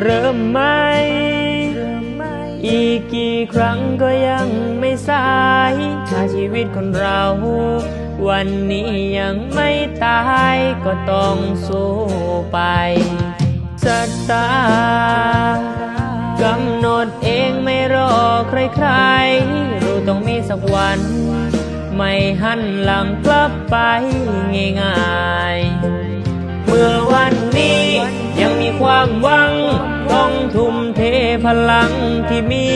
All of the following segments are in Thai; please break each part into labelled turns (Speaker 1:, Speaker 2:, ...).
Speaker 1: เริ่มไหมอีกกี่ครั้งก็ยังไม่สายถ้าชีวิตคนเรา วันนี้ยังไม่ตายก็ต้องสู้ไปชะตากำหนดเองไม่รอใครๆ รู้ต้องมีสักวัน ไม่หันหลังกลับไปง่ายๆ เมื่อวันนี้ ยังมีความหวัง ต้องทุ่มเทพลังที่มี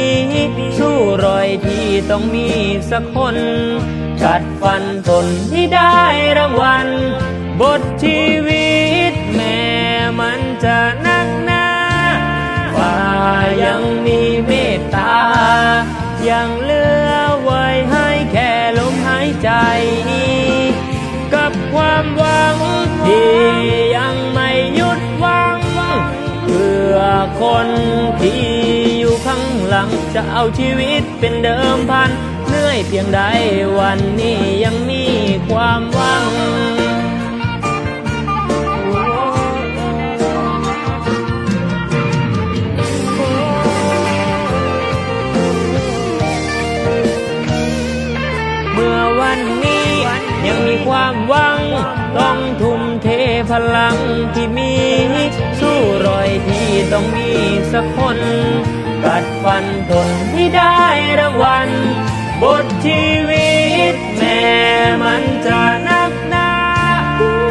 Speaker 1: สู้รอยที่ต้องมีสักคน กัดฟันทนที่ได้รางวัล บทชีวิตแม่มันจะนักหนาว่ายังมีเม จะเอาชีวิตเป็นเดิมพันเหนื่อยเพียงใดวันนี้ยังมีความหวังเมื่อวันนี้ยังมีความหวัง ต้องทุ่มเทพลังที่มี สู้รอยที่ต้องมีสักคน กัดฟันทนที่ได้รางวัลบทชีวิตแม่มันจะนักหนา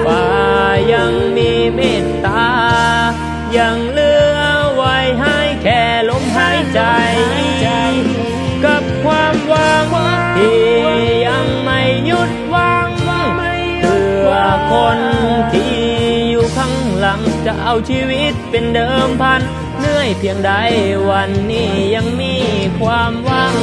Speaker 1: ป่ายังมีเมตตา ยังเหลือไว้ให้แค่ลมหายใจ กับความหวังที่ยังไม่หยุดหวังเพื่อคนที่อยู่ข้างหลัง จะเอาชีวิตเป็นเดิมพัน เหนื่อยเพียงใดวันนี้ยังมีความหวัง